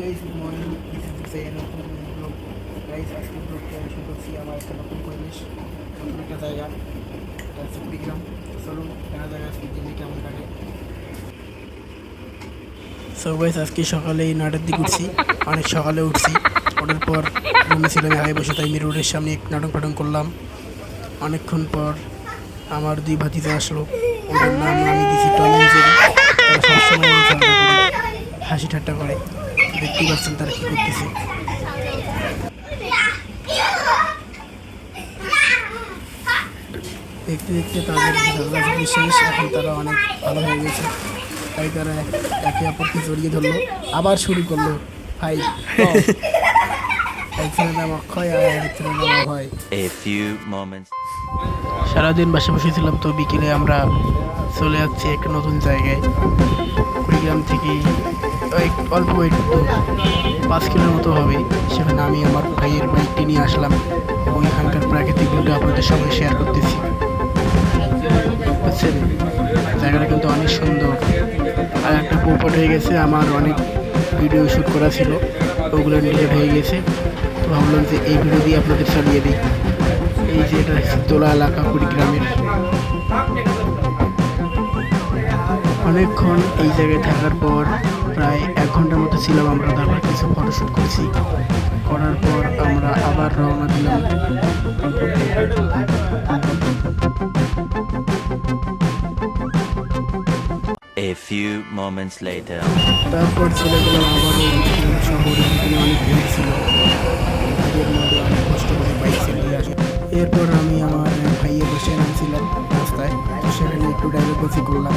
Guys good morning Hussain নতুন blog guys আজকে ব্লগটা আমি শুরু করছি আমার একটা নতুন পরিবেশ নতুন একটা জায়গা কুড়িগ্রাম তো চলুন জানা জায়গা আজকে দিল্লি কেমন কাটে সো গাইস আজকে সকালে নটার দিকে উঠছি, অনেক সকালে উঠছি। ওঠার পর রুমে ছিলাম আগে বসে তাই আমি রোডের সামনে একটু নাটক ফাটন করলাম। অনেকক্ষণ পর আমার দুই ভাতিজা আসলো, ওদের নাম আমি দিছি পাচ্ছেন তারা কী করতেছে? দেখতে দেখতে তাদের ঝগড়াঝাটি শেষ এখন তারা অনেক ভালো হয়ে গেছে। তাই তারা একে অপরকে জড়িয়ে ধরলো। আবার শুরু করল। ভাই নাম অক্ষয় আর নাম অভয়. সারাদিন বাসে বসে ছিলাম তো বিকেলে আমরা চলে যাচ্ছি একটা নতুন জায়গায়। কুড়িগ্রাম থেকে অল্প একটু পাঁচ কিলোর মতো হবে। সেখানে আমি আমার ভাইয়ের বাইকটি নিয়ে আসলাম এবং এখানকার প্রাকৃতিক ভিউটা আপনাদের সঙ্গে শেয়ার করতেছি। বুঝছেন? জায়গাটা কিন্তু অনেক সুন্দর। আর একটা পোপট হয়ে গেছে, আমার অনেক ভিডিও শ্যুট করা ছিল, ওগুলো ডিলেট হয়ে গেছে। তো ভাবলাম যে এই ভিডিও দিয়ে আপনাদের চালিয়ে দিই। এই যে এটা তোলা এলাকা কুড়িগ্রামের অনেকক্ষণ এই জায়গায় থাকার পর প্রায় এক ঘণ্টার মতো ছিলাম আমরা তারপর কিছু ফটোশ্যুট করছি। করার পর আমরা আবার রওনা দিলাম। A few moments later. তারপর চলে গেলাম আবারও শহরে অনেক ভিড় ছিল। ভিড়ের মধ্যে অনেক কষ্ট করে বাইক চালিয়ে আসি। এরপর আমি আমার ভাইয়ে বসে নামছিলাম রাস্তায়। সেখানে একটু ডায়লগ করলাম।